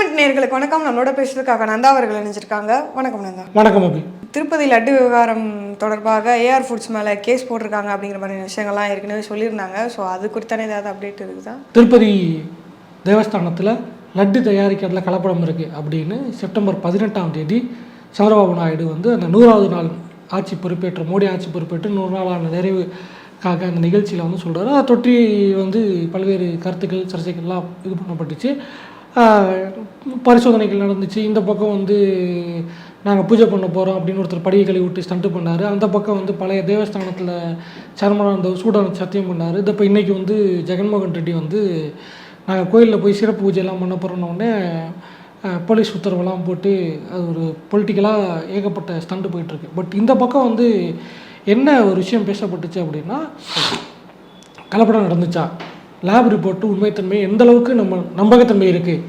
தமிழ் நேர்களுக்கு வணக்கம். நம்மளோட பேசுறதுக்காக நந்தா அவர்கள் இணைஞ்சிருக்காங்க. வணக்கம் நந்தா. வணக்கம் அபி. திருப்பதி லட்டு விவகாரம் தொடர்பாக ஏஆர் ஃபுட்ஸ் மேலே கேஸ் போட்டிருக்காங்க அப்படிங்கிற மாதிரி விஷயங்கள்லாம் ஏற்கனவே சொல்லியிருந்தாங்க. ஸோ அது குறித்தான ஏதாவது அப்டேட் இருக்குதா? திருப்பதி தேவஸ்தானத்தில் லட்டு தயாரிக்கிறதுல கலப்படம் இருக்குது அப்படின்னு செப்டம்பர் பதினெட்டாம் தேதி சந்திரபாபு நாயுடு வந்து அந்த நூறாவது நாள் ஆட்சி பொறுப்பேற்ற மோடி ஆட்சி பொறுப்பேற்று நூறு நாளான நிறைவுக்காக அந்த நிகழ்ச்சியில் வந்து சொல்கிறாரு அதை தொற்றி வந்து பல்வேறு கருத்துக்கள் சர்ச்சைகள்லாம் இது பண்ணப்பட்டுச்சு. பரிசோதனைகள் நடந்துச்சு. இந்த பக்கம் வந்து நாங்கள் பூஜை பண்ண போகிறோம் அப்படின்னு ஒருத்தர் படியை கழுவி விட்டு ஸ்டண்ட்டு பண்ணார். அந்த பக்கம் வந்து பழைய தேவஸ்தானத்தில் சேர்மனாக இருந்த சூடான சத்தியம் பண்ணார். இது இப்போ இன்றைக்கி வந்து ஜெகன்மோகன் ரெட்டி வந்து நாங்கள் கோயிலில் போய் சிறப்பு பூஜைலாம் பண்ண போகிறோன்னொடனே போலீஸ் உத்தரவெல்லாம் போட்டு அது ஒரு பொலிட்டிக்கலாக ஏகப்பட்ட ஸ்டண்ட்டு போயிட்டுருக்கு பட் இந்த பக்கம் வந்து என்ன ஒரு விஷயம் பேசப்பட்டுச்சு அப்படின்னா கலப்படம் நடந்துச்சா? லேப் ரிப்போர்ட்டு உண்மைத்தன்மை எந்த அளவுக்கு நம்ம நம்பகத்தன்மை இருக்குது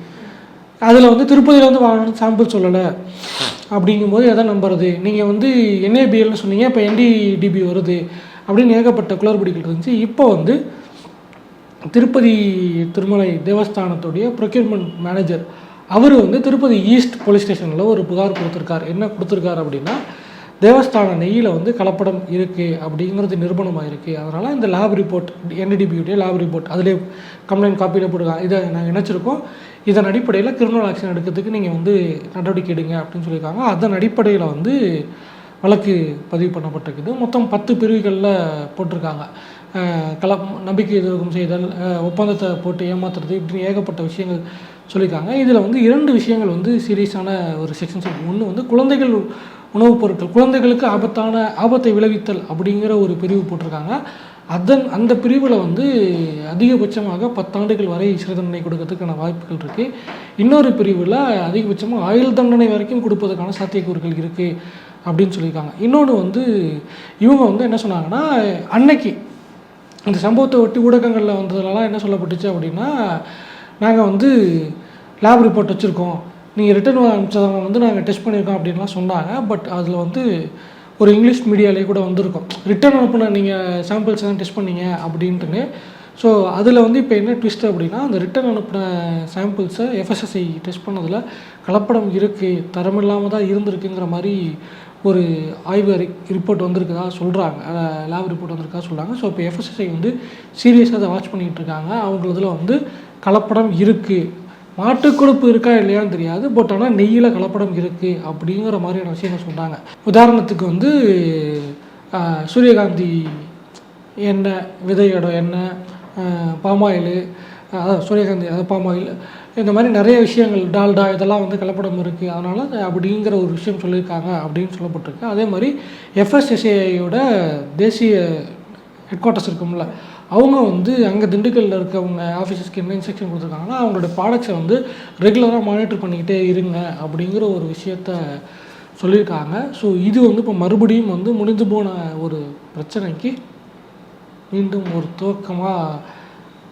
அதில் வந்து திருப்பதியில் வந்து வாங்கணும் சாம்பிள் சொல்லலை. அப்படிங்கும்போது எதை நம்புறது? நீங்கள் வந்து என்ஏபிஎல்னு சொன்னீங்க இப்போ என்டிடிபி வருது அப்படின்னு ஏகப்பட்ட குளறுபடிகள் இருந்துச்சு. இப்போ வந்து திருப்பதி திருமலை தேவஸ்தானத்துடைய ப்ரொக்யூர்மெண்ட் மேனேஜர் அவர் வந்து திருப்பதி ஈஸ்ட் போலீஸ் ஸ்டேஷனில் ஒரு புகார் கொடுத்துருக்கார். என்ன கொடுத்துருக்காரு அப்படின்னா தேவஸ்தான நெய்யில் வந்து கலப்படம் இருக்குது அப்படிங்கிறது நிரூபணமாக இருக்குது அதனால் இந்த லேப் ரிப்போர்ட் என்டிடிபியுடைய லேப் ரிப்போர்ட் அதிலே கம்ப்ளைண்ட் காப்பியில் போட்டுருக்காங்க. இதை நாங்கள் நினச்சிருக்கோம் இதன் அடிப்படையில் கிரிமினல் ஆக்ஷன் எடுக்கிறதுக்கு நீங்கள் வந்து நடவடிக்கை எடுங்க அப்படின்னு சொல்லியிருக்காங்க. அதன் அடிப்படையில் வந்து வழக்கு பதிவு பண்ணப்பட்டிருக்குது. மொத்தம் பத்து பிரிவுகளில் போட்டிருக்காங்க. கல நம்பிக்கை துரோகம் செய்தல் ஒப்பந்தத்தை போட்டு ஏமாத்துறது இப்படின்னு ஏகப்பட்ட விஷயங்கள் சொல்லியிருக்காங்க. இதில் வந்து இரண்டு விஷயங்கள் வந்து சீரியஸான ஒரு செக்ஷன்ஸ் ஒன்று வந்து குழந்தைகள் உணவுப் பொருட்கள் குழந்தைகளுக்கு ஆபத்தான ஆபத்தை விளைவித்தல் அப்படிங்கிற ஒரு பிரிவு போட்டிருக்காங்க. அதன் அந்த பிரிவில் வந்து அதிகபட்சமாக பத்தாண்டுகள் வரை சிறை தண்டனை கொடுக்கறதுக்கான வாய்ப்புகள் இருக்குது இன்னொரு பிரிவில் அதிகபட்சமாக ஆயுள் தண்டனை வரைக்கும் கொடுப்பதற்கான சாத்தியக்கூறுகள் இருக்குது அப்படின்னு சொல்லியிருக்காங்க. இன்னொன்று வந்து இவங்க வந்து என்ன சொன்னாங்கன்னா அன்னைக்கு இந்த சம்பவத்தை ஒட்டி ஊடகங்களில் வந்ததுலலாம் என்ன சொல்லப்பட்டுச்சு அப்படின்னா நாங்கள் வந்து லேப் ரிப்போர்ட் வச்சுருக்கோம். நீங்கள் ரிட்டர்ன் அனுப்பிச்சவங்க வந்து நாங்கள் டெஸ்ட் பண்ணியிருக்கோம் அப்படின்லாம் சொன்னாங்க. பட் அதில் வந்து ஒரு இங்கிலீஷ் மீடியாலே கூட வந்திருக்கும். ரிட்டர்ன் அனுப்புன நீங்கள் சாம்பிள்ஸ் தான் டெஸ்ட் பண்ணீங்க அப்படின்ட்டுன்னு. ஸோ அதில் வந்து இப்போ என்ன ட்விஸ்ட் அப்படின்னா அந்த ரிட்டர்ன் அனுப்பின சாம்பிள்ஸை எஃப்எஸ்எஸ்ஐ டெஸ்ட் பண்ணதில் கலப்படம் இருக்குது தரமில்லாமல் தான் இருந்திருக்குங்கிற மாதிரி ஒரு ஆய்வு அறி ரிப்போர்ட் வந்திருக்குதா சொல்கிறாங்க லேப் ரிப்போர்ட் வந்திருக்கா சொல்கிறாங்க ஸோ இப்போ எஃப்எஸ்எஸ்ஐ வந்து சீரியஸாக அதை வாட்ச் பண்ணிகிட்டு இருக்காங்க. அவங்களதுல வந்து கலப்படம் இருக்குது மாட்டுக்கொழுப்பு இருக்கா இல்லையான்னு தெரியாது. பட் ஆனால் நெய்யில் கலப்படம் இருக்குது அப்படிங்கிற மாதிரியான விஷயங்கள் சொன்னாங்க. உதாரணத்துக்கு வந்து சூரியகாந்தி எண்ணெய் விதையோட எண்ணெய் பாமாயில் அதாவது சூரியகாந்தி அதாவது பாமாயில் இந்த மாதிரி நிறைய விஷயங்கள் டால்டா இதெல்லாம் வந்து கலப்படம் இருக்குது அதனால் அப்படிங்கிற ஒரு விஷயம் சொல்லியிருக்காங்க அப்படின்னு சொல்லப்பட்டிருக்கு. அதே மாதிரி எஃப்எஸ்எஸ்ஏயோட தேசிய ஹெட் குவார்ட்டர்ஸ் இருக்கும்ல அவங்க வந்து அங்கே திண்டுக்கல்லில் இருக்கவங்க ஆஃபீஸர்ஸ்க்கு என்ன இன்ஸ்ட்ரக்ஷன் கொடுத்துருக்காங்கன்னா அவங்களோட ப்ராடக்ட்ஸை வந்து ரெகுலராக மானிட்டர் பண்ணிக்கிட்டே இருங்க அப்படிங்கிற ஒரு விஷயத்த சொல்லியிருக்காங்க. ஸோ இது வந்து இப்போ மறுபடியும் வந்து முடிந்து போன ஒரு பிரச்சனைக்கு மீண்டும் ஒரு துவக்கமாக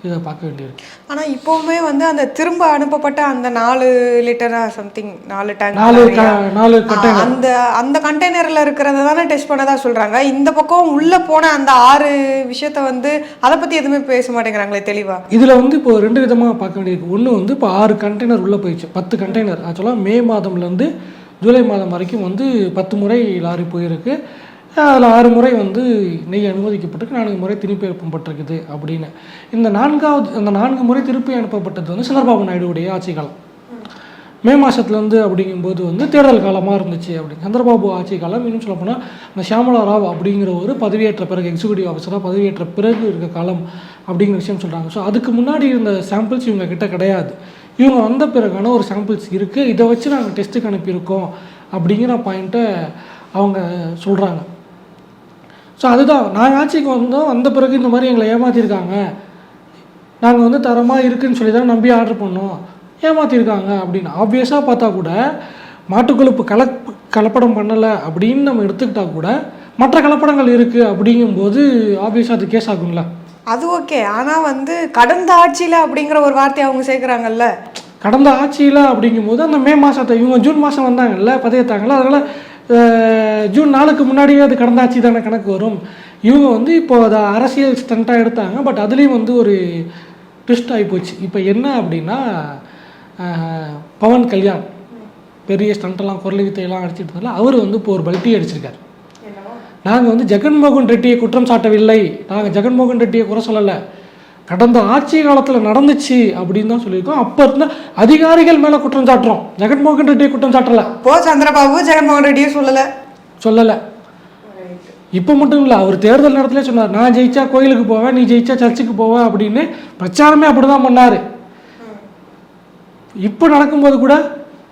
இதை பார்க்க வேண்டியிருக்கு. ஆனால் இப்போவுமே வந்து அந்த திரும்ப அனுப்பப்பட்ட அந்த நாலு லிட்டரா சம்திங் நாலு நாலு டேங்க் நாலு கட்டை அந்த அந்த கண்டெய்னர்ல இருக்கிறத தானே டெஸ்ட் பண்ணதா சொல்றாங்க. இந்த பக்கம் உள்ள போன அந்த ஆறு விஷயத்த வந்து அதை பத்தி எதுவுமே பேச மாட்டேங்கிறாங்களே தெளிவா? இதில் வந்து இப்போ ரெண்டு விதமாக பார்க்க வேண்டியிருக்கு. ஒன்று வந்து இப்போ ஆறு கண்டெய்னர் உள்ளே போயிடுச்சு. பத்து கண்டெய்னர் ஆக்சுவலாக மே மாதம்லேருந்து ஜூலை மாதம் வரைக்கும் வந்து பத்து முறை லாரி போயிருக்கு. அதில் ஆறு முறை வந்து நெய் அனுமதிக்கப்பட்டிருக்கு நான்கு முறை திருப்பி அனுப்பப்பட்டிருக்குது அப்படின்னு. இந்த நான்காவது அந்த நான்கு முறை திருப்பி அனுப்பப்பட்டது வந்து சந்திரபாபு நாயுடுடைய ஆட்சி காலம். மே மாதத்துலேருந்து அப்படிங்கும்போது வந்து தேர்தல் காலமாக இருந்துச்சு அப்படின்னு. சந்திரபாபு ஆட்சி காலம் இன்னும் சொல்லப்போனால் அந்த ஷியாமலா ராவ் அப்படிங்கிற ஒரு பதவியேற்ற பிறகு எக்ஸிக்யூட்டிவ் ஆஃபீஸராக பதவியேற்ற பிறகு இருக்க காலம் அப்படிங்கிற விஷயம் சொல்கிறாங்க ஸோ அதுக்கு முன்னாடி இருந்த சாம்பிள்ஸ் இவங்க கிட்ட கிடையாது. இவங்க வந்த பிறகான ஒரு சாம்பிள்ஸ் இருக்குது இதை வச்சு நாங்கள் டெஸ்ட்டுக்கு அனுப்பியிருக்கோம் அப்படிங்கிற பாயிண்ட்டை அவங்க சொல்கிறாங்க ஸோ அதுதான். நாங்கள் ஆட்சிக்கு வந்தோம் வந்த பிறகு இந்த மாதிரி எங்களை ஏமாற்றிருக்காங்க நாங்கள் வந்து தரமாக இருக்குன்னு சொல்லி தான் நம்பி ஆர்டர் பண்ணோம். ஏமாற்றிருக்காங்க அப்படின்னு. ஆப்வியஸாக பார்த்தா கூட மாட்டுக்கொழுப்பு கலப் கலப்படம் பண்ணலை அப்படின்னு நம்ம எடுத்துக்கிட்டா கூட மற்ற கலப்படங்கள் இருக்குது அப்படிங்கும்போது ஆப்வியஸாக அது கேஸ் ஆகும்ல. அது ஓகே ஆனா வந்து கடந்த ஆட்சியில அப்படிங்கிற ஒரு வார்த்தையை அவங்க சேர்க்குறாங்கல்ல? கடந்த ஆட்சியில் அப்படிங்கும்போது அந்த மே மாதத்தை இவங்க ஜூன் மாதம் வந்தாங்கல்ல பதவியேற்றாங்கல்ல அதனால் ஜூன் நாலுக்கு முன்னாடியே அது கடந்த ஆட்சி தானே கணக்கு வரும். இவங்க வந்து இப்போ அதை அரசியல் ஸ்டண்ட்டாக எடுத்தாங்க. பட் அதுலேயும் வந்து ஒரு ட்விஸ்ட் ஆகி போச்சு. இப்போ என்ன அப்படின்னா பவன் கல்யாண். பெரிய ஸ்டண்ட்டெல்லாம் குரல் வித்தையெல்லாம் அடிச்சிட்டு இருந்தால அவர் வந்து இப்போ ஒரு பல்ட்டி அடிச்சிருக்காரு. நாங்கள் வந்து ஜெகன்மோகன் ரெட்டியை குற்றம் சாட்டவில்லை. நாங்கள் ஜெகன்மோகன் ரெட்டியை குறை சொல்லலை. கடந்த ஆட்சி காலத்தில் நடந்துச்சு அப்படின்னு தான் சொல்லியிருக்கோம். அப்போ இருந்த அதிகாரிகள் மேலே குற்றம் சாட்டுறோம். ஜெகன்மோகன் ரெட்டியை குற்றம் சாட்டலை. அப்போ சந்திரபாபு ஜெகன்மோகன் ரெட்டியும் சொல்லல. சொல்லலை. இப்போ மட்டும் இல்லை அவர் தேர்தல் நேரத்திலே சொன்னார் நான் ஜெயிச்சா கோயிலுக்கு போவேன் நீ ஜெயிச்சா சர்ச்சுக்கு போவேன் அப்படின்னு பிரச்சாரமே அப்படி தான் பண்ணார். இப்போ நடக்கும்போது கூட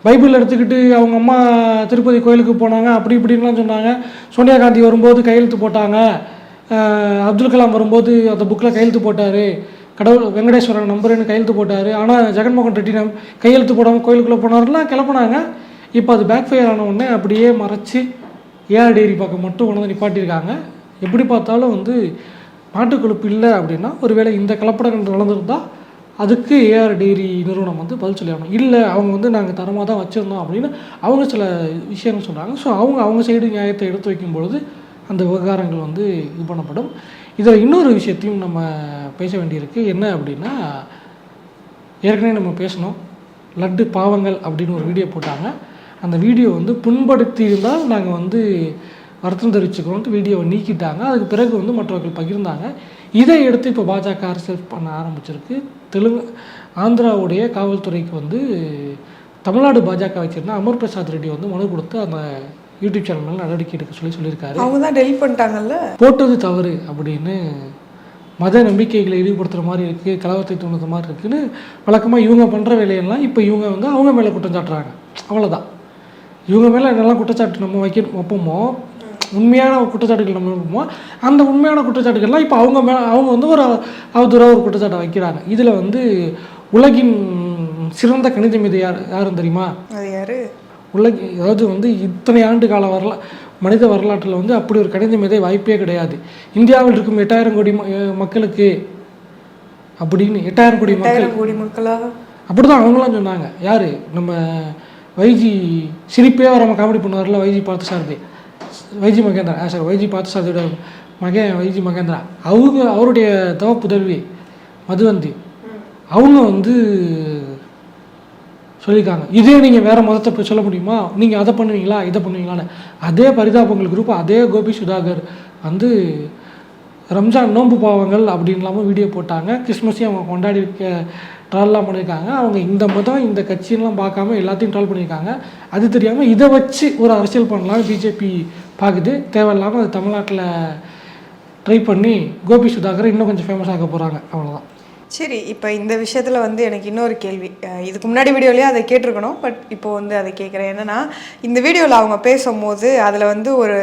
பைபிள் எடுத்துக்கிட்டு அவங்க அம்மா திருப்பதி கோயிலுக்கு போனாங்க அப்படி இப்படின்லாம் சொன்னாங்க. சோனியா காந்தி வரும்போது கையெழுத்து போட்டாங்க. அப்துல் கலாம் வரும்போது அந்த புக்கில் கையெழுத்து போட்டார். கடவுள் வெங்கடேஸ்வரன் நம்புறேன்னு கையெழுத்து போட்டார். ஆனால் ஜெகன்மோகன் ரெட்டி நம் கையெழுத்து போடாமல் கோயிலுக்குள்ளே போனார்லாம் கிளப்புனாங்க. இப்போ அது பேக் ஃபயர் ஆன உடனே அப்படியே மறைச்சி ஏஆர் டிகிரி பக்கம் மட்டும் கொண்டு வந்து நிப்பாட்டியிருக்காங்க. எப்படி பார்த்தாலும் வந்து மாட்டுக்கொழுப்பு இல்லை அப்படின்னா ஒருவேளை இந்த கலப்படங்கள் நடந்திருந்தால் அதுக்கு ஏஆர் டெய்ரி நிறுவனம் வந்து பதில் சொல்லி ஆகணும் இல்லை அவங்க வந்து நாங்கள் தரமாக தான் வச்சுருந்தோம் அப்படின்னு அவங்க சில விஷயங்கள் சொல்கிறாங்க ஸோ அவங்க அவங்க சைடு நியாயத்தை எடுத்து வைக்கும் பொழுது அந்த விவகாரங்கள் வந்து இது பண்ணப்படும். இதில் இன்னொரு விஷயத்தையும் நம்ம பேச வேண்டியிருக்கு. என்ன அப்படின்னா ஏற்கனவே நம்ம பேசணும் லட்டு பாவங்கள் அப்படின்னு ஒரு வீடியோ போட்டாங்க. அந்த வீடியோ வந்து புண்படுத்தி இருந்தால் நாங்கள் வந்து வருத்தம் தெரிவிச்சுக்கிறோன்ட்டு வீடியோவை நீக்கிட்டாங்க. அதுக்கு பிறகு வந்து மற்றவர்கள் பகிர்ந்தாங்க. இதை எடுத்து இப்போ பாஜக அரசியல் பண்ண ஆரம்பிச்சிருக்கு. தெலுங்கு ஆந்திராவுடைய காவல்துறைக்கு வந்து தமிழ்நாடு பாஜக வச்சுருந்தா அமர் பிரசாத் ரெட்டி வந்து மனு கொடுத்து அந்த யூடியூப் சேனல் மேலே நடவடிக்கை எடுக்க சொல்லி சொல்லியிருக்காரு. அவங்க தான் டெலிட் பண்ணிட்டாங்கல்ல? போட்டது தவறு அப்படின்னு மத நம்பிக்கைகளை இழிவுபடுத்துகிற மாதிரி இருக்குது கலவரத்தை தூண்டுற மாதிரி இருக்குன்னு வழக்கமாக இவங்க பண்ணுற வேலையெல்லாம் இப்போ இவங்க வந்து அவங்க மேலே குற்றம் சாட்டுறாங்க. அவ்வளோதான் இவங்க மேலே என்னெல்லாம் குற்றச்சாட்டு நம்ம வைக்க வைப்போமோ உண்மையான குற்றச்சாட்டுகள் நம்ம வைப்போமோ அந்த உண்மையான குற்றச்சாட்டுகள்லாம் இப்போ அவங்க மேலே அவங்க வந்து ஒரு அவதூறாக ஒரு குற்றச்சாட்டை வைக்கிறாங்க. இதில் வந்து உலகின் சிறந்த கணித மீது யார் யாரும் தெரியுமா? அது யாரு? உலக அதாவது வந்து இத்தனை ஆண்டு கால வரலா மனித வரலாற்றில் வந்து அப்படி ஒரு கணித மேதை வாய்ப்பே கிடையாது. இந்தியாவில் இருக்கும் எட்டாயிரம் கோடி மக்களுக்கு அப்படின்னு எட்டாயிரம் கோடி மக்கள் கோடி மக்களா அப்படிதான் அவங்களாம் சொன்னாங்க. யார்? நம்ம வைஜி சிரிப்பே வர காமெடி பண்ணுவார்ல வைஜி பார்த்தசாரதி வைஜி மகேந்திரா ஆ சார் வைஜி பார்த்தசாரதியோட மகன் வைஜி மகேந்திரா. அவங்க அவருடைய தவ புதல்வி மதுவந்தி அவங்க வந்து சொல்லியிருக்காங்க. இதே நீங்கள் வேறு மதத்தை போய் சொல்ல முடியுமா? நீங்கள் அதை பண்ணுவீங்களா? இதை பண்ணுவீங்களான்னு. அதே பரிதாபங்கள் குரூப் அதே கோபி சுதாகர் வந்து ரம்ஜான் நோன்பு பாவங்கள் அப்படின்லாமும் வீடியோ போட்டாங்க. கிறிஸ்மஸையும் அவங்க கொண்டாடி இருக்க ட்ரால்லாம் பண்ணியிருக்காங்க. அவங்க இந்த மதம் இந்த கட்சியெல்லாம் பார்க்காம எல்லாத்தையும் ட்ரால் பண்ணியிருக்காங்க. அது தெரியாமல் இதை வச்சு ஒரு அரசியல் பண்ணலாம் பிஜேபி பார்க்குது தேவையில்லாமல் அது தமிழ்நாட்டில் ட்ரை பண்ணி கோபி சுதாகர் இன்னும் கொஞ்சம் ஃபேமஸ் ஆக போகிறாங்க அவ்வளோதான் சரி இப்போ இந்த விஷயத்தில் வந்து எனக்கு இன்னொரு கேள்வி. இதுக்கு முன்னாடி வீடியோலேயே அதை கேட்டிருக்கணும் பட் இப்போ வந்து அதை கேட்குறேன். என்னென்னா இந்த வீடியோவில் அவங்க பேசும்போது அதில் வந்து ஒரு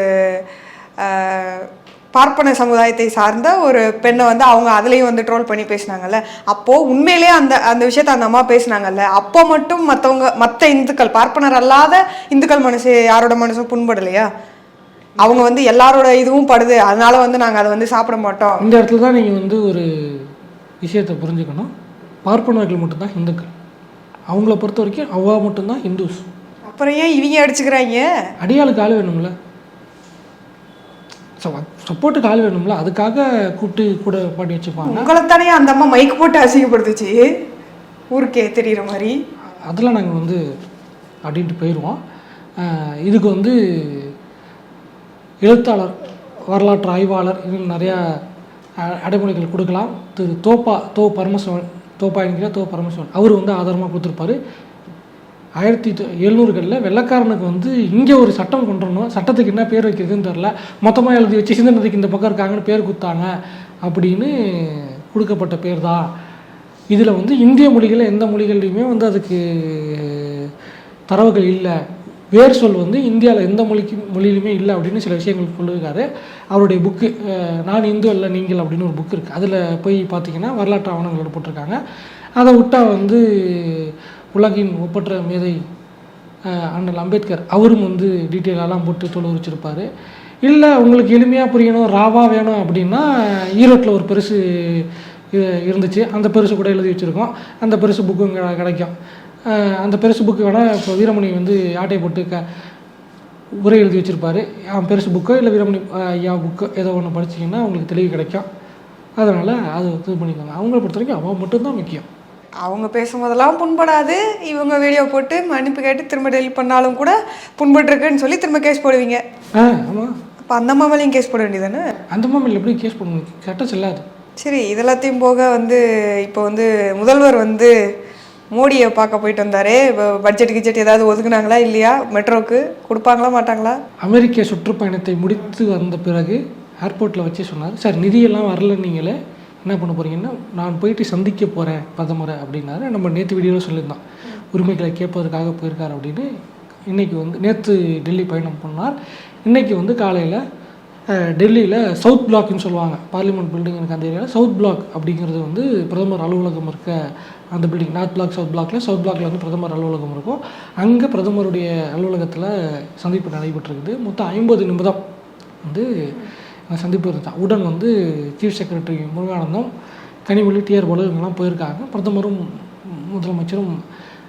பார்ப்பன சமுதாயத்தை சார்ந்த ஒரு பெண்ணை வந்து அவங்க அதுலேயும் வந்து ட்ரோல் பண்ணி பேசினாங்கல்ல. அப்போது உண்மையிலேயே அந்த அந்த விஷயத்த அந்த அம்மா பேசினாங்கல்ல. அப்போ மட்டும் மற்றவங்க மற்ற இந்துக்கள் பார்ப்பனர் அல்லாத இந்துக்கள் மனசு யாரோட மனசும் புண்படலையா? அவங்க வந்து எல்லாரோட இதுவும் படுது. அதனால வந்து நாங்கள் அதை வந்து சாப்பிட மாட்டோம். இந்த இடத்துல தான் நீங்கள் வந்து ஒரு விஷயத்தை புரிஞ்சுக்கணும். பார்ப்பனர்கள் மட்டும்தான் இந்துக்கள் அவங்கள பொறுத்த வரைக்கும் அவ்வா மட்டும்தான் ஹிந்துஸ். அப்புறம் ஏன் இவங்க அடிச்சுக்கிறாங்க? அடியாளுக்கு ஆள் வேணும்ல. சப்போர்ட்டுக்கு ஆள் வேணும்ல. அதுக்காக கூப்பிட்டு கூட பண்ணி வச்சுப்பாங்க. உங்களைத்தானே அந்த அம்மா மைக் போட்டு அசிங்கப்படுத்துச்சு. ஊருக்கே தெரியுற மாதிரி. அதெல்லாம் நாங்கள் வந்து அப்படின்ட்டு போயிடுவோம் இதுக்கு வந்து எழுத்தாளர் வரலாற்று ஆய்வாளர் இன்னும் நிறையா அடைமொழிகள் கொடுக்கலாம். திரு தோப்பா தோ பரமசிவன் தோப்பா என்கிற தோ பரமசிவன் அவர் வந்து ஆதாரமாக கொடுத்துருப்பாரு. ஆயிரத்தி எழுநூறுகளில் வெள்ளைக்காரனுக்கு வந்து இங்கே ஒரு சட்டம் கொண்டு வரணும். சட்டத்துக்கு என்ன பேர் வைக்கிறதுன்னு தெரில மொத்தமாக எழுதி வச்சு சிந்தனத்துக்கு இந்த பக்கம் இருக்காங்கன்னு பேர் கொடுத்தாங்க அப்படின்னு கொடுக்கப்பட்ட பேர் தான் இதில் வந்து இந்திய மொழிகளில் எந்த மொழிகள்லையுமே வந்து அதுக்கு தரவுகள் இல்லை. வேர் சொல் வந்து இந்தியாவில் எந்த மொழிக்கு மொழியிலுமே இல்லை அப்படின்னு சில விஷயங்கள் சொல்லியிருக்காரு அவருடைய புக்கு நான் இந்து அல்ல நீங்கள் அப்படின்னு ஒரு புக் இருக்குது அதில் போய் பார்த்தீங்கன்னா வரலாற்று ஆவணங்களோட போட்டிருக்காங்க. அதை விட்டா வந்து உலகின் ஒப்பற்ற மேதை அண்ணல் அம்பேத்கர் அவரும் வந்து டீட்டெயிலெல்லாம் போட்டு தொழு வச்சுருப்பார் இல்லை உங்களுக்கு எளிமையாக புரியணும் ராவா வேணும் அப்படின்னா ஈரோட்டில் ஒரு பெருசு இருந்துச்சு. அந்த பெருசு கூட எழுதி வச்சுருக்கோம். அந்த பெருசு புக்கும் கிடைக்கும். அந்த பெருசு புக்கு வேணால் இப்போ வீரமணி வந்து ஆட்டை போட்டு க உரை எழுதி வச்சுருப்பாரு. அவன் பெருசு புக்கோ இல்லை வீரமணி ஐயா புக்கோ ஏதோ ஒன்று படிச்சீங்கன்னா உங்களுக்கு தெளிவு கிடைக்கும். அதனால் அது இது பண்ணிக்கோங்க. அவங்கள பொறுத்த வரைக்கும் அவன் மட்டும்தான் முக்கியம். அவங்க பேசும்போதெல்லாம் புண்படாது. இவங்க வீடியோ போட்டு மன்னிப்பு கேட்டு திரும்ப டெலிட் பண்ணாலும் கூட புண்பட்டுருக்குன்னு சொல்லி திரும்ப கேஸ் போடுவீங்க. ஆ ஆமாம் அப்போ அந்த மாமலையும் கேஸ் போட வேண்டியதானே அந்த மாமியில் எப்படி கேஸ் பண்ணுங்க கரெக்டாக செல்லாது. சரி இதெல்லாத்தையும் போக வந்து இப்போ வந்து முதல்வர் வந்து மோடியை பார்க்க போயிட்டு வந்தாரே. பட்ஜெட் கிட்ஜெட் ஏதாவது ஒதுக்குனாங்களா? இல்லையா? மெட்ரோக்கு கொடுப்பாங்களா மாட்டாங்களா? அமெரிக்க சுற்றுப்பயணத்தை முடித்து வந்த பிறகு ஏர்போர்ட்டில் வச்சு சொன்னார். சார் நிதியெல்லாம் வரல நீங்களே. என்ன பண்ண போகிறீங்கன்னா நான் போயிட்டு சந்திக்க போகிறேன் பிரதமரை அப்படின்னாரு. நம்ம நேற்று வீடியோவில் சொல்லியிருந்தோம். உரிமைகளை கேட்பதற்காக போயிருக்கார் அப்படின்னு. இன்றைக்கி வந்து நேற்று டெல்லி பயணம் பண்ணார். இன்றைக்கி வந்து காலையில் டெல்லியில் சவுத் பிளாக்னு சொல்லுவாங்க. பார்லிமெண்ட் பில்டிங் எனக்கு அந்த ஏரியாவில் சவுத் பிளாக் அப்படிங்கிறது வந்து பிரதமர் அலுவலகம் இருக்க அந்த பில்டிங் நார்த் பிளாக் சவுத் பிளாக்ல சவுத் பிளாக்ல வந்து பிரதமர் அலுவலகம் இருக்கும். அங்கே பிரதமருடைய அலுவலகத்தில் சந்திப்பு நடைபெற்றிருக்குது. மொத்தம் ஐம்பது நிமிடம் வந்து சந்திப்பு இருந்தான் உடன் வந்து chief secretary Muruganandam Kanimozhi TR Balu இவங்கெல்லாம் போயிருக்காங்க. பிரதமரும் முதலமைச்சரும்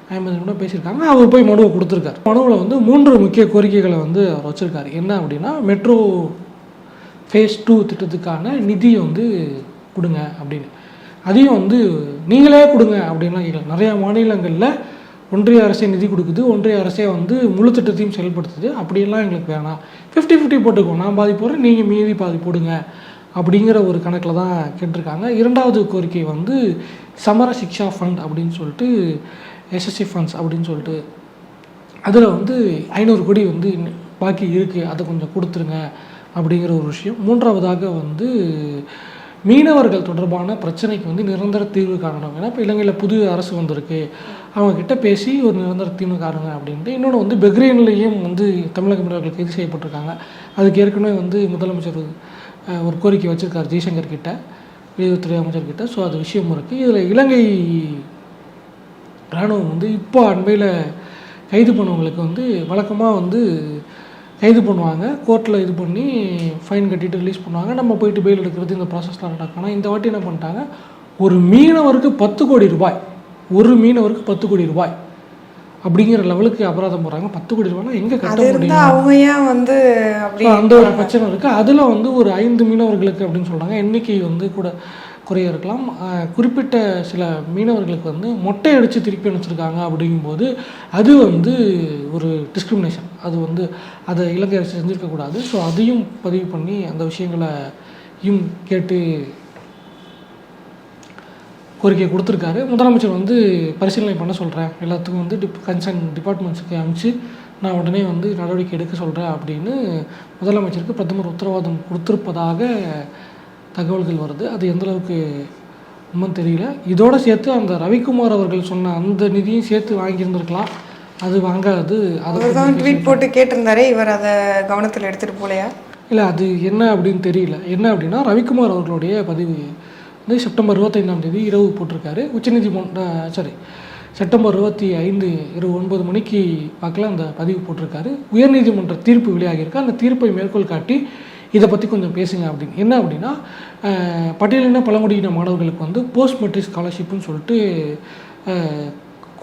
ஐம்பது நிமிடம் பேசியிருக்காங்க. அவர் போய் மனுவை கொடுத்துருக்காரு. மனுவில் வந்து மூன்று முக்கிய கோரிக்கைகளை வந்து அவர் வச்சுருக்காரு. என்ன அப்படின்னா மெட்ரோ ஃபேஸ் டூ திட்டத்துக்கான நிதியை வந்து கொடுங்க அப்படின்னு. அதையும் வந்து நீங்களே கொடுங்க அப்படின்லாம் கேட்கல. நிறையா மாநிலங்களில் ஒன்றிய அரசே நிதி கொடுக்குது ஒன்றிய அரசே வந்து முழு திட்டத்தையும் செயல்படுத்துது. அப்படியெல்லாம் எங்களுக்கு வேணாம். ஃபிஃப்டி ஃபிஃப்டி போட்டுக்கோ. நான் பாதி போடுறேன் நீங்கள் மீதி பாதி போடுங்க அப்படிங்கிற ஒரு கணக்கில் தான் கேட்டிருக்காங்க. இரண்டாவது கோரிக்கை வந்து சமர சிக்ஷா ஃபண்ட் அப்படின்னு சொல்லிட்டு எஸ்எஸ்சி ஃபண்ட்ஸ் அப்படின்னு சொல்லிட்டு. அதில் வந்து ஐநூறு கோடி வந்து பாக்கி இருக்குது அதை கொஞ்சம் கொடுத்துருங்க அப்படிங்கிற ஒரு விஷயம். மூன்றாவதாக வந்து மீனவர்கள் தொடர்பான பிரச்சனைக்கு வந்து நிரந்தர தீர்வு காணணும். ஏன்னா இப்போ இலங்கையில் புது அரசு வந்திருக்கு. அவங்கக்கிட்ட பேசி ஒரு நிரந்தர தீர்வு காணுங்க அப்படின்ட்டு இன்னொன்று வந்து பெக்ரைன்லேயும் வந்து தமிழக மீனவர்கள் கைது செய்யப்பட்டிருக்காங்க. அதுக்கு ஏற்கனவே வந்து முதலமைச்சர் ஒரு கோரிக்கை வச்சுருக்கார் ஜெய்சங்கர் கிட்ட வெளியுறவுத்துறை அமைச்சர் கிட்ட. ஸோ அது விஷயம் இருக்குது இதில் இலங்கை இராணுவம் வந்து இப்போ அண்மையில் கைது பண்ணவங்களுக்கு வந்து வழக்கமாக வந்து கைது பண்ணுவாங்க. கோர்ட்டில் இது பண்ணி ஃபைன் கட்டிட்டு ரிலீஸ் பண்ணுவாங்க. நம்ம போயிட்டு பெயில் எடுக்கிறது இந்த ப்ராசஸ்லாம் நடக்கும். ஆனால் இந்த வாட்டி என்ன பண்ணிட்டாங்க? ஒரு மீனவருக்கு பத்து கோடி ரூபாய். ஒரு மீனவருக்கு பத்து கோடி ரூபாய். அப்படிங்கிற லெவலுக்கு அபராதம் போடுறாங்க. பத்து கோடி ரூபாய்னா எங்கே கட்ட முடியும்? அவங்க ஏன் வந்து அந்த ஒரு பிரச்சனை இருக்குது அதில் வந்து ஒரு ஐந்து மீனவர்களுக்கு அப்படின்னு சொல்கிறாங்க எண்ணிக்கை வந்து கூட குறைய இருக்கலாம். குறிப்பிட்ட சில மீனவர்களுக்கு வந்து மொட்டை அடித்து திருப்பி அனுப்பிச்சிருக்காங்க அப்படிங்கும்போது அது வந்து ஒரு டிஸ்கிரிமினேஷன் அது வந்து அதை இலங்கை அரசு செஞ்சுருக்கக்கூடாது ஸோ அதையும் பதிவு பண்ணி அந்த விஷயங்களையும் கேட்டு கோரிக்கை கொடுத்துருக்காரு. முதலமைச்சர் வந்து பரிசீலனை பண்ண சொல்கிறேன் எல்லாத்துக்கும் வந்து டிப் கன்சர்ன் டிபார்ட்மெண்ட்ஸுக்கு அனுப்பிச்சு நான் உடனே வந்து நடவடிக்கை எடுக்க சொல்கிறேன் அப்படின்னு முதலமைச்சருக்கு பிரதமர் உத்தரவாதம் கொடுத்துருப்பதாக தகவல்கள் வருது. அது எந்த அளவுக்கு உண்மைன்னு தெரியல. இதோட சேர்த்து அந்த ரவிக்குமார் அவர்கள் சொன்ன அந்த நிதியும் சேர்த்து வாங்கியிருந்திருக்கலாம். அது வாங்காது. அவர் தான் ட்வீட் போட்டு கேட்டிருந்தாரே இவர் அதை கவனத்தில் எடுத்துட்டு போலையா? இல்லை அது என்ன அப்படின்னு தெரியல. என்ன அப்படின்னா ரவிக்குமார் அவர்களுடைய பதிவு வந்து செப்டம்பர் இருபத்தைந்தாம் தேதி இரவு போட்டிருக்காரு. உச்சநீதிமன்ற சாரி செப்டம்பர் இருபத்தி ஐந்து இரவு ஒன்பது மணிக்கு வாக்கில் அந்த பதிவு போட்டிருக்காரு. உயர்நீதிமன்ற தீர்ப்பு வெளியாகியிருக்கு. அந்த தீர்ப்பை மேற்கோள் காட்டி இதை பற்றி கொஞ்சம் பேசுங்க அப்படின்னு. என்ன அப்படின்னா பட்டியலின பழங்குடியின மாணவர்களுக்கு வந்து போஸ்ட் மெட்ரிக் ஸ்காலர்ஷிப்னு சொல்லிட்டு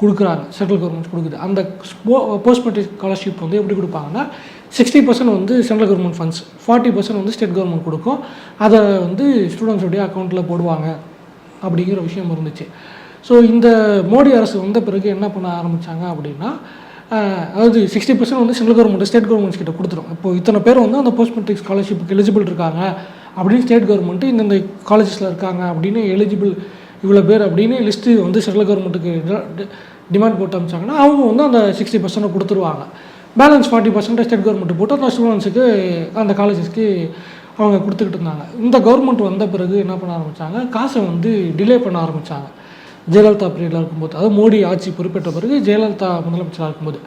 கொடுக்குறாங்க. சென்ட்ரல் கவர்மெண்ட் கொடுக்குது. அந்த போஸ்ட் மெட்ரிக் ஸ்காலர்ஷிப் வந்து எப்படி கொடுப்பாங்கன்னா சிக்ஸ்டி பர்சன்ட் வந்து central government funds forty percent வந்து ஸ்டேட் கவர்மெண்ட் கொடுக்கும். அதை வந்து ஸ்டூடெண்ட்ஸுடைய அக்கௌண்ட்டில் போடுவாங்க அப்படிங்கிற விஷயம் இருந்துச்சு. ஸோ இந்த மோடி அரசு வந்த பிறகு என்ன பண்ண ஆரம்பித்தாங்க அப்படின்னா அதாவது சிக்ஸ்டி பர்சன்ட் வந்து சென்ட்ரல் கவர்மெண்ட் ஸ்டேட் கவர்மெண்ட்ஸ் கிட்ட கொடுத்துரும். இப்போ இத்தனை பேர் வந்து அந்த போஸ்ட் மெட்ரிக் ஸ்காலர்ஷிப்புக்கு எலிஜிபிள் இருக்காங்க. அப்படின்னு ஸ்டேட் கவர்மெண்ட்டு இந்தந்த காலேஜஸில் இருக்காங்க அப்படின்னு எலிஜிபிள் இவ்வளோ பேர் அப்படின்னு லிஸ்ட்டு வந்து சென்ட்ரல் கவர்மெண்ட்டுக்கு டிமாண்ட் போட்டு அமைச்சாங்கன்னா அவங்க வந்து அந்த சிக்ஸ்டி பர்சன்ட் கொடுத்துருவாங்க. Balance forty percent state government போட்டு அந்த ஸ்டூடெண்ட்ஸுக்கு அந்த காலேஜஸ்க்கு அவங்க கொடுத்துக்கிட்டு இருந்தாங்க. இந்த கவர்மெண்ட் வந்த பிறகு என்ன பண்ண ஆரம்பித்தாங்க காசை வந்து டிலே பண்ண ஆரம்பித்தாங்க ஜெயலலிதா பீரியடில் இருக்கும்போது அதாவது மோடி ஆட்சி பொறுப்பேற்ற பிறகு ஜெயலலிதா முதலமைச்சராக இருக்கும்போது.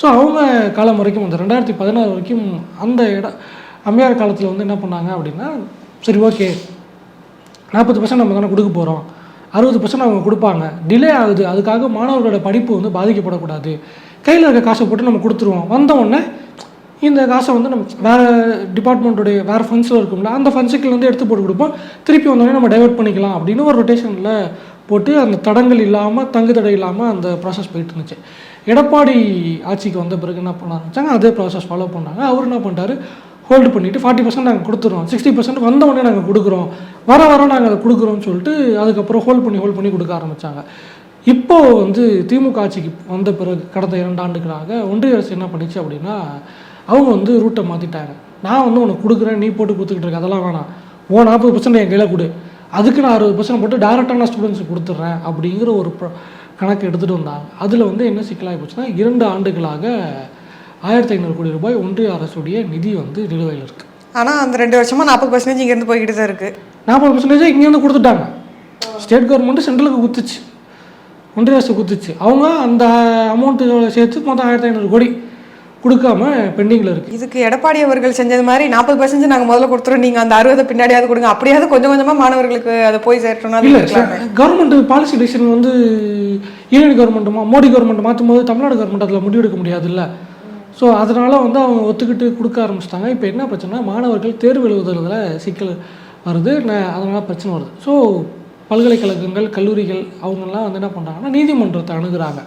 ஸோ அவங்க காலம் வரைக்கும் அந்த ரெண்டாயிரத்தி பதினாறு வரைக்கும் அந்த இடம் அம்மையார் காலத்தில் வந்து என்ன பண்ணாங்க அப்படின்னா சரி ஓகே நாற்பது பர்சன்ட் நம்ம தானே கொடுக்க போகிறோம் அறுபது பர்சன்ட் அவங்க கொடுப்பாங்க. டிலே ஆகுது. அதுக்காக மாணவர்களோட படிப்பு வந்து பாதிக்கப்படக்கூடாது. கையில் இருக்க காசை போட்டு நம்ம கொடுத்துருவோம். வந்த உடனே இந்த காசை வந்து நம்ம வேறு டிபார்ட்மெண்ட்டுடைய வேறு ஃபண்ட்ஸில் இருக்கும்ல அந்த ஃபண்ட்ஸுக்கு வந்து எடுத்து போட்டு கொடுப்போம். திருப்பி வந்தோடனே நம்ம டைவெர்ட் பண்ணிக்கலாம் அப்படின்னு ஒரு ரொட்டேஷனில் போட்டு அந்த தடங்கள் இல்லாமல் தங்கு தடை இல்லாமல் அந்த ப்ராசஸ் போயிட்டு இருந்துச்சு எடப்பாடி ஆட்சிக்கு வந்த பிறகு என்ன பண்ண ஆரம்பிச்சாங்க? அதே ப்ராசஸ் ஃபாலோ பண்ணாங்க அவர் என்ன பண்ணிட்டாரு ஹோல்டு பண்ணிவிட்டு ஃபார்ட்டி பர்சன்ட் நாங்கள் கொடுத்துறோம். சிக்ஸ்டி பர்சன்ட் வந்த உடனே நாங்கள் கொடுக்குறோம். வர வர நாங்கள் அதை கொடுக்குறோம்னு சொல்லிட்டு அதுக்கப்புறம் ஹோல்ட் பண்ணி ஹோல்ட் பண்ணி கொடுக்க ஆரம்பித்தாங்க இப்போ வந்து திமுக ஆட்சிக்கு வந்த பிறகு கடந்த இரண்டு ஆண்டுகளாக ஒன்றிய அரசு என்ன பண்ணிச்சு அப்படின்னா அவங்க வந்து ரூட்டை மாற்றிட்டாங்க நான் வந்து உனக்கு கொடுக்குறேன் நீ போட்டு கொடுத்துக்கிட்டு இருக்க. அதெல்லாம் வேணாம். ஓ நாற்பது பர்சன்ட் என் கையில் கொடு. அதுக்கு நான் அறுபது பர்சன்ட் போட்டு டேரெக்டாக நான் ஸ்டூடெண்ட்ஸுக்கு கொடுத்துட்றேன் அப்படிங்கிற ஒரு கணக்கு எடுத்துகிட்டு வந்தாங்க. அதில் வந்து என்ன சிக்கலாகி போச்சுன்னா இரண்டு ஆண்டுகளாக ஆயிரத்தி ஐநூறு கோடி ரூபாய் ஒன்றிய அரசுடைய நிதி வந்து நிலுவையில் இருக்குது ஆனால் அந்த ரெண்டு வருஷமா நாற்பது பர்சன்டேஜ் இங்கேருந்து போய்கிட்டு தான் இருக்கு. நாற்பது பர்சன்டேஜ் இங்கேருந்து கொடுத்துட்டாங்க. ஸ்டேட் கவர்மெண்ட்டு சென்ட்ரலுக்கு குத்துச்சு. ஒன்றிய அரசு குத்துச்சு. அவங்க அந்த அமௌண்ட்டு சேர்த்து மொத்தம் ஆயிரத்தி ஐநூறு கோடி. கொடுக்காம பெண்டிங்கில் இருக்குது இதுக்கு எடப்பாடி அவர்கள் செஞ்சது மாதிரி நாற்பது பர்சன்டேஜ் நாங்கள் முதல்ல கொடுத்துறோம். நீங்கள் அந்த அறுபதை பின்னாடியாவது கொடுங்க. அப்படியாவது கொஞ்சம் கொஞ்சமாக மாணவர்களுக்கு அதை போய் சேர்த்தோம்னா இல்லை. கவர்மெண்ட் பாலிசி டிசிஷன் வந்து யூனியன் கவர்மெண்ட் மோடி கவர்மெண்ட் மாற்றும் போது தமிழ்நாடு கவர்மெண்ட் அதில் முடிவெடுக்க முடியாதுல்ல. ஸோ அதனால வந்து அவங்க ஒத்துக்கிட்டு கொடுக்க ஆரம்பிச்சிட்டாங்க. இப்போ என்ன பிரச்சனை மாணவர்கள் தேர்வு எழுதுறதுல சிக்கல் வருது. அதனால பிரச்சனை வருது. ஸோ பல்கலைக்கழகங்கள் கல்லூரிகள் அவங்கெல்லாம் வந்து என்ன பண்ணுறாங்கன்னா நீதிமன்றத்தை அணுகுறாங்க.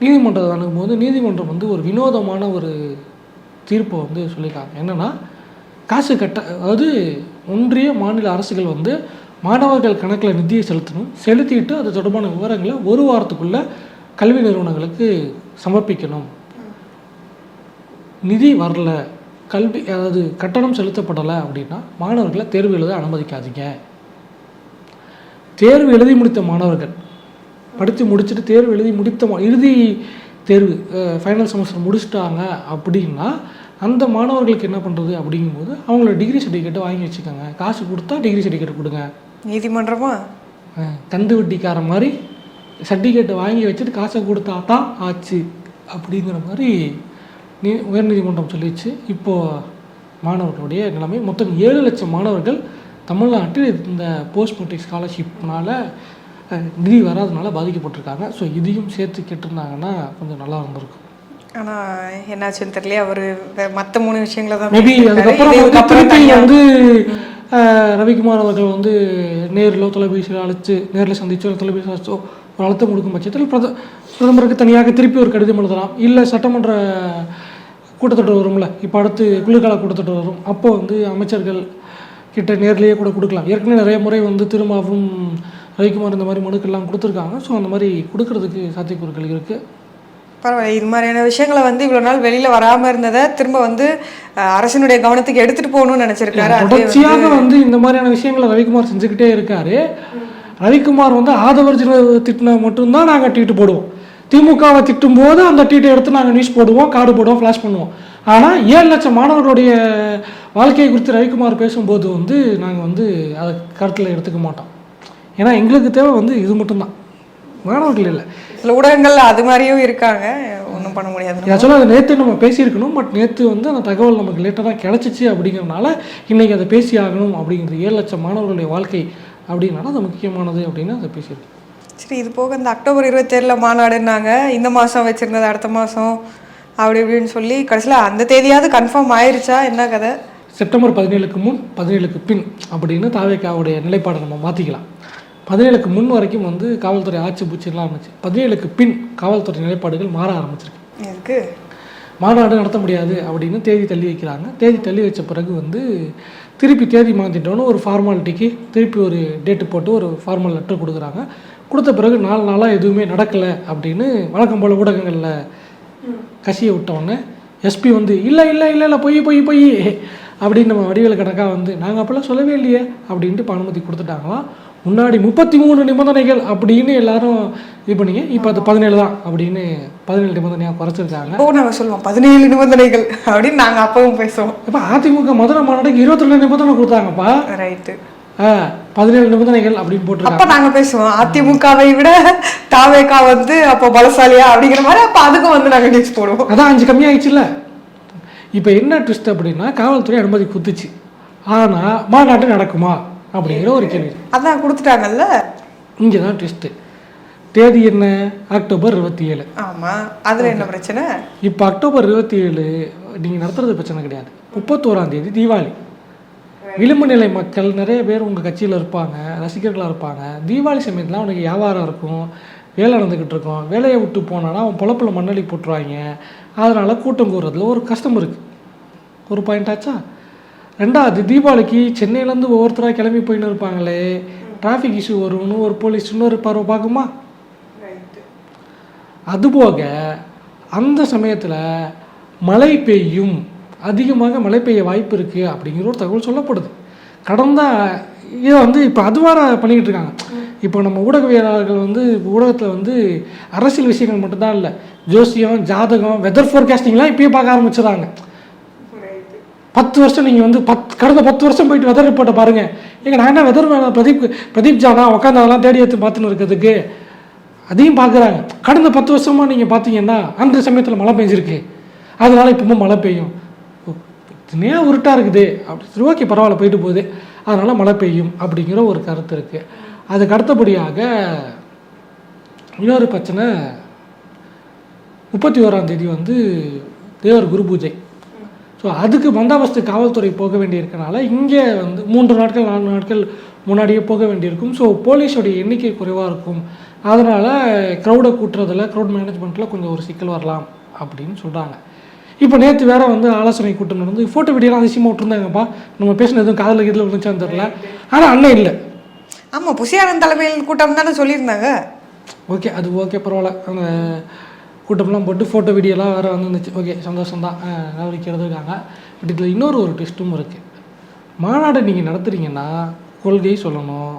நீதிமன்றத்தை அணுகும்போது நீதிமன்றம் வந்து ஒரு வினோதமான ஒரு தீர்ப்பை வந்து சொல்லியிருக்காங்க. என்னென்னா காசு கட்ட அதாவது ஒன்றிய மாநில அரசுகள் வந்து மாணவர்கள் கணக்கில் நிதியை செலுத்தணும். செலுத்திட்டு அது தொடர்பான விவரங்களை ஒரு வாரத்துக்குள்ளே கல்வி நிறுவனங்களுக்கு சமர்ப்பிக்கணும். நிதி வரல கல்வி அதாவது கட்டணம் செலுத்தப்படலை அப்படின்னா மாணவர்களை தேர்வு எழுத அனுமதிக்காதீங்க. தேர்வு எழுதி முடித்த மாணவர்கள் படித்து முடிச்சுட்டு தேர்வு எழுதி முடித்த இறுதி தேர்வு ஃபைனல் செமஸ்டர் முடிச்சிட்டாங்க அப்படின்னா அந்த மாணவர்களுக்கு என்ன பண்ணுறது அப்படிங்கும்போது அவங்களோட டிகிரி சர்டிஃபிகேட்டை வாங்கி வச்சுக்கோங்க. காசு கொடுத்தா டிகிரி சர்டிஃபிகேட் கொடுங்க. நீதிமன்றமா? கந்து வட்டிக்கார மாதிரி சர்டிஃபிகேட்டை வாங்கி வச்சுட்டு காசை கொடுத்தா தான் ஆச்சு அப்படிங்கிற மாதிரி நீ உயர்நீதிமன்றம் சொல்லிச்சு. இப்போது மாணவர்களுடைய நிலைமை மொத்தம் ஏழு லட்சம் மாணவர்கள் தமிழ்நாட்டில் இந்த போஸ்ட் மெட்ரிக் ஸ்காலர்ஷிப்னால நிதி வராதனால பாதிக்கப்பட்டிருக்காங்க. ஸோ இதையும் சேர்த்து கேட்டிருந்தாங்கன்னா கொஞ்சம் நல்லா இருந்திருக்கும். ஆனால் என்னாச்சுன்னு தெரியல அவர் மற்ற மூணு விஷயங்களை தான் மேபி. அதுக்கப்புறம் வந்து ரவிக்குமார் அவர்கள் வந்து நேரிலோ தொலைபேசியில் அழைச்சு நேரில் சந்திச்சோ தொலைபேசி அழைச்சோ ஒரு அழுத்தம் கொடுக்கும் பட்சத்தில் பிரத பிரதமருக்கு தனியாக திருப்பி ஒரு கடிதம் எழுதலாம். இல்லை சட்டமன்ற கூட்டத்தொடர் வரும்ல. இப்போ அடுத்து குளிர்கால கூட்டத்தொடர் வரும். அப்போ வந்து அமைச்சர்கள் கிட்ட நேர்லேயே கூட கொடுக்கலாம். ஏற்கனவே நிறைய முறை வந்து திருமாவும் ரவிக்குமார் இந்த மாதிரி மனுக்கெல்லாம் கொடுத்துருக்காங்க. ஸோ அந்த மாதிரி கொடுக்கறதுக்கு சாத்தியக்கூறுகள் இருக்குது பரவாயில்ல. இது மாதிரியான விஷயங்களை வந்து இவ்வளவு நாள் வெளியில வராம இருந்ததை திரும்ப வந்து அரசினுடைய கவனத்துக்கு எடுத்துட்டு போகணும்னு நினைச்சிருக்காரு. தொடர்ச்சியாக வந்து இந்த மாதிரியான விஷயங்களை ரவிக்குமார் செஞ்சுக்கிட்டே இருக்காரு. ரவிக்குமார் வந்து ஆதவர்ஜின திட்டினா மட்டும்தான் நாங்கள் ட்வீட் போடுவோம். திமுகவை திட்டும் போது அந்த ட்வீட்டை எடுத்து நாங்கள் நியூஸ் போடுவோம் கார்டு போடுவோம் ஃப்ளாஷ் பண்ணுவோம். ஆனால் ஏழு லட்சம் மாணவர்களுடைய வாழ்க்கையை குறித்து ரவிக்குமார் பேசும்போது வந்து நாங்கள் வந்து அதை கருத்தில் எடுத்துக்க மாட்டோம். ஏன்னா எங்களுக்கு தேவை வந்து இது மட்டும்தான். மாணவர்கள் இல்லை. சில ஊடகங்கள் அது மாதிரியும் இருக்காங்க. ஒன்றும் பண்ண முடியாது. ஆக்சுவலாக அது நேற்று நம்ம பேசியிருக்கணும். பட் நேற்று வந்து அந்த தகவல் நமக்கு லேட்டாக கிடச்சிச்சு அப்படிங்கிறனால இன்றைக்கி அதை பேசி ஆகணும் அப்படிங்கிறது ஏழு லட்சம் மாணவர்களுடைய வாழ்க்கை அப்படின்னால அது முக்கியமானது அப்படின்னு அதை பேசியிருக்கோம். சரி இது போக இந்த அக்டோபர் இருபத்தேழில் மாநாடுன்னாங்க. இந்த மாதம் வச்சுருந்தது அடுத்த மாதம் அப்படி இப்படின்னு சொல்லி கடைசியில் அந்த தேதியாவது கன்ஃபார்ம் ஆயிருச்சா? என்ன கதை? செப்டம்பர் பதினேழுக்கு முன் பதினேழுக்கு பின் அப்படின்னு தாவேக்காவுடைய நிலைப்பாடை நம்ம மாற்றிக்கலாம் பதினேழுக்கு முன் வரைக்கும் வந்து காவல்துறை ஆட்சி பூச்சிலாம் இருந்துச்சு. பதினேழுக்கு பின் காவல்துறை நிலைப்பாடுகள் மாற ஆரம்பிச்சிருக்கு. எதுக்கு? மாநாடு நடத்த முடியாது அப்படின்னு தேதி தள்ளி வைக்கிறாங்க. தேதி தள்ளி வச்ச பிறகு வந்து திருப்பி தேதி மாற்றிட்டோன்னு ஒரு ஃபார்மாலிட்டிக்கு திருப்பி ஒரு டேட்டு போட்டு ஒரு ஃபார்மல் லெட்டர் கொடுக்குறாங்க. கொடுத்த பிறகு நாலு நாளாக எதுவுமே நடக்கலை அப்படின்னு வழக்கம் போல் ஊடகங்களில் கசிய விட்டோன்னே எஸ்பி வந்து இல்லை இல்லை இல்லை இல்லை பொய் பொய் பொய் அப்படின்னு நம்ம வடிவேல் கணக்காக வந்து நாங்கள் அப்போல்லாம் சொல்லவே இல்லையே அப்படின்ட்டு இப்ப அனுமதி கொடுத்துட்டாங்களாம். முன்னாடி முப்பத்தி மூணு நிபந்தனைகள் அப்படின்னு எல்லாரும் இது பண்ணீங்க. இப்போ அது பதினேழு தான் அப்படின்னு பதினேழு நிபந்தனையாக குறைச்சிருக்காங்க. இப்போ நாங்கள் சொல்லுவோம் பதினேழு நிபந்தனைகள் அப்படின்னு நாங்கள் அப்பவும் பேசுவோம். இப்போ அதிமுக மதுரை மாநாட்டுக்கு இருபத்தி நிபந்தனை கொடுத்தாங்கப்பா. ரைட்டு ஆ பதினேழு நிபந்தனைகள் அப்படின்னு போட்டிருக்காங்க. அப்ப நாங்க பேசுவோம் அதிமுகவை விட தாவேகா வந்து அப்போ பலசாலியா அப்படிங்கிற மாதிரி அப்ப அதுக்கும் வந்து நாங்க நியூஸ் போடுவோம். அதான் அஞ்சு கம்மியாயிடுச்சுல்ல. இப்போ என்ன ட்விஸ்ட் அப்படின்னா காவல்துறை அனுமதி குத்துச்சு. ஆனால் மாநாட்டு நடக்குமா? அப்படிங்கிற ஒரு கேள்வி. அதான் கொடுத்துட்டாங்கல்ல? இங்கே தான் ட்விஸ்ட்டு தேதி என்ன? அக்டோபர் இருபத்தி ஏழு ஆமா. அதுல என்ன பிரச்சனை? இப்போ அக்டோபர் இருபத்தி ஏழு நீங்கள் நடத்துறது பிரச்சனை கிடையாது. முப்பத்தோராம் தேதி தீபாவளி. விளிம்பு நிலை மக்கள் நிறைய பேர் உங்கள் கட்சியில் இருப்பாங்க ரசிகர்களாக இருப்பாங்க. தீபாவளி சமயத்தில் அவனுக்கு வியாபாரம் இருக்கும் வேலை நடந்துக்கிட்டு இருக்கும். வேலையை விட்டு போனானா அவன் பொழப்பில் மண்ணள்ளி போட்டுருவாங்க. அதனால் கூட்டம் கூடுறதுல ஒரு கஷ்டம் இருக்குது ஒரு பாயிண்ட் ஆச்சா? ரெண்டாவது தீபாவளிக்கு சென்னையிலேருந்து ஒவ்வொருத்தராக கிளம்பி போயின்னு இருப்பாங்களே. டிராஃபிக் இஷ்யூ வரும்னு ஒரு போலீஸ் இன்னொரு பார்வை பார்க்குமா? அதுபோக அந்த சமயத்தில் மழை பெய்யும் அதிகமாக மழை பெய்ய வாய்ப்பு இருக்குது அப்படிங்கிற ஒரு தகவல் சொல்லப்படுது. கடந்த இதை வந்து இப்போ அதுவார பண்ணிக்கிட்டு இருக்காங்க. இப்போ நம்ம ஊடகவியலாளர்கள் வந்து ஊடகத்தில் வந்து அரசியல் விஷயங்கள் மட்டும்தான் இல்லை ஜோசியம் ஜாதகம் வெதர் ஃபோர்காஸ்டிங்லாம் இப்பயே பார்க்க ஆரம்பிச்சிடுறாங்க பத்து வருஷம் நீங்கள் வந்து பத் கடந்த பத்து வருஷம் போயிட்டு வெதர் ரிப்போர்ட்டை பாருங்கள் எங்கள் நான் என்ன வெதர் மேலே பிரதீப் பிரதீப் ஜானா உட்காந்து அதெல்லாம் தேடி எடுத்து பார்த்துன்னு இருக்கிறதுக்கு அதையும் பார்க்குறாங்க. கடந்த பத்து வருஷமாக நீங்கள் பார்த்தீங்கன்னா அந்த சமயத்தில் மழை பெஞ்சிருக்கு. அதனால் இப்போவும் மழை பெய்யும். இதுனே உருட்டாக இருக்குது. அப்படி சரி ஓகே பரவாயில்ல போயிட்டு போகுது. அதனால் மழை பெய்யும் அப்படிங்கிற ஒரு கருத்து இருக்குது அதுக்கு அடுத்தபடியாக இன்னொரு பிரச்சனை முப்பத்தி ஓராம் தேதி வந்து தேவர் குரு பூஜை. ஸோ அதுக்கு பந்தாபஸ்து காவல்துறை போக வேண்டியிருக்கனால இங்கே வந்து மூன்று நாட்கள் நான்கு நாட்கள் முன்னாடியே போக வேண்டியிருக்கும். ஸோ போலீஸோடைய எண்ணிக்கை குறைவாக இருக்கும். அதனால் க்ரௌடை கூட்டுறதுல க்ரௌட் மேனேஜ்மெண்ட்டில் கொஞ்சம் ஒரு சிக்கல் வரலாம் அப்படின்னு சொல்கிறாங்க இப்போ நேற்று வேற வந்து ஆலோசனை கூட்டம் நடந்து ஃபோட்டோ வீடியோலாம் அதிசயமாக விட்டுருந்தாங்கப்பா. நம்ம பேசினது எதுவும் காதில் கீதில் விழுந்துச்சான்னு தெரில ஆனால் அண்ணன் இல்லை. ஆமாம் புசியானந்த் தலைமையில் கூட்டம் தானே சொல்லியிருந்தாங்க. ஓகே அது ஓகே பரவாயில்ல. அந்த கூட்டம்லாம் போட்டு ஃபோட்டோ வீடியோலாம் வேறு வந்துருந்துச்சு. ஓகே சந்தோஷம் தான் நடவடிக்கை இருக்காங்க. பட் இதில் இன்னொரு ஒரு ட்விஸ்ட்டும் இருக்குது மாநாடு நீங்கள் நடத்துறீங்கன்னா கொள்கை சொல்லணும்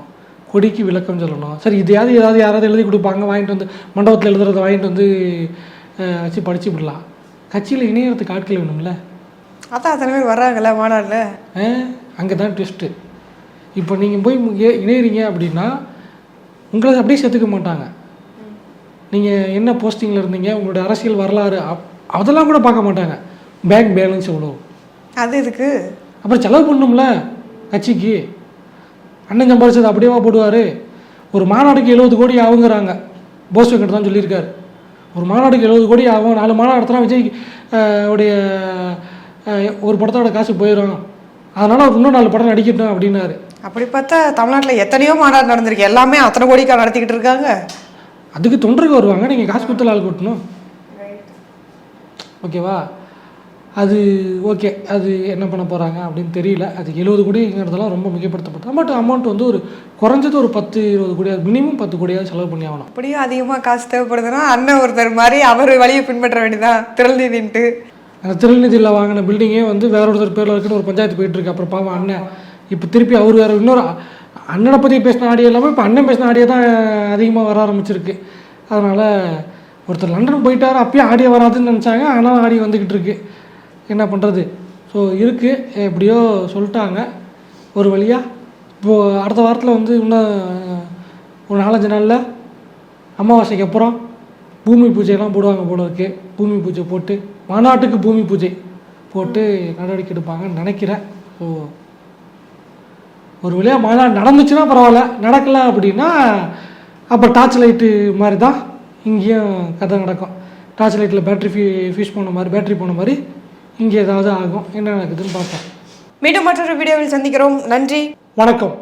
கொடிக்கு விளக்கம் சொல்லணும். சரி இதையாவது ஏதாவது யாராவது எழுதி கொடுப்பாங்க வாங்கிட்டு வந்து மண்டபத்தில் எழுதுறத வாங்கிட்டு வந்து வச்சு படிச்சு விடலாம். கட்சியில் இணையறதுக்கு ஆட்கள் வேணும்ல? அதான் அத்தனை பேர் வர்றாங்கல்ல மாநாட்டில் அங்கே தான் ட்விஸ்ட்டு இப்போ நீங்கள் போய் இணையறீங்க அப்படின்னா உங்களை அப்படியே சேர்த்துக்க மாட்டாங்க. நீங்கள் என்ன போஸ்டிங்கில் இருந்தீங்க? உங்களுடைய அரசியல் வரலாறு அப் அதெல்லாம் கூட பார்க்க மாட்டாங்க. பேங்க் பேலன்ஸ் எவ்வளோ? அது இதுக்கு அப்புறம் செலவு பண்ணணும்ல கட்சிக்கு. அண்ணன் சம்பாரிச்சது அப்படியேவா போடுவார்? ஒரு மாநாடுக்கு எழுபது கோடி ஆகுங்கிறாங்க. போஸ் வெங்கட் தான் சொல்லியிருக்காரு. ஒரு மாநாடுக்கு எழுபது கோடி ஆகும். நாலு மாநாடு நடத்தினா விஜய் உடைய ஒரு படத்தோட காசு போயிடும் அதனால் அவர் இன்னும் நாலு படம் நடிக்கட்டும் அப்படின்னாரு. அப்படி பார்த்தா தமிழ்நாட்டில் எத்தனையோ மாநாடு நடந்திருக்கு. எல்லாமே அத்தனை கோடிக்கா நடத்திக்கிட்டு இருக்காங்க. அதுக்கு தொண்டருக்கு வருவாங்க. நீங்கள் காசு கொடுத்து ஆள் கூட்டணும். ஓகேவா? அது ஓகே. அது என்ன பண்ண போகிறாங்க அப்படின்னு தெரியல. அது எழுபது கோடிங்கிறதெல்லாம் ரொம்ப மிகப்படுத்தப்பட்டது. பட் அமௌண்ட் வந்து ஒரு குறைஞ்சது ஒரு பத்து இருபது கோடி மினிமம் பத்து கோடியாவது செலவு பண்ணி ஆகணும். அப்படியும் அதிகமாக காசு தேவைப்படுதுன்னா அண்ணன் ஒருத்தர் மாதிரி அவர் வழியை பின்பற்ற வேண்டியதான் திருநீதின்ட்டு அந்த திருநிதியில் வாங்கின பில்டிங்கே வந்து வேற ஒருத்தர் பேரில் இருக்குன்னு ஒரு பஞ்சாயத்து போயிட்டு இருக்கு. அப்புறம் பாவம் அண்ணன். இப்போ திருப்பி அவர் வேற இன்னொரு அண்ணனை பற்றி பேசின ஆடியோ இல்லாமல் இப்போ அண்ணன் பேசின ஆடியோ தான் அதிகமாக வர ஆரம்பிச்சிருக்கு. அதனால் ஒருத்தர் லண்டன் போயிட்டார் அப்பயும் ஆடியோ வராதுன்னு நினச்சாங்க. ஆனால் ஆடியோ வந்துக்கிட்டு இருக்கு. என்ன பண்ணுறது ஸோ இருக்குது எப்படியோ சொல்லிட்டாங்க. ஒரு வழியாக இப்போது அடுத்த வாரத்தில் வந்து இன்னும் ஒரு நாலஞ்சு நாளில் அமாவாசைக்கு அப்புறம் பூமி பூஜையெல்லாம் போடுவாங்க போல இருக்கு. பூமி பூஜை போட்டு மாநாட்டுக்கு பூமி பூஜை போட்டு நடவடிக்கை எடுப்பாங்கன்னு நினைக்கிறேன். ஸோ ஒரு வழியாக மாநாடு நடந்துச்சுன்னா பரவாயில்ல. நடக்கலை அப்படின்னா அப்போ டார்ச் லைட்டு மாதிரி தான் இங்கேயும் கதை நடக்கும். டார்ச் லைட்டில் பேட்ரி ஃபீ ஃபீஸ் போன மாதிரி பேட்டரி போன மாதிரி இங்கே ஏதாவது ஆகும். என்ன நடக்குதுன்னு பார்ப்போம். மீண்டும் மற்றொரு வீடியோவில் சந்திக்கிறோம். நன்றி. வணக்கம்.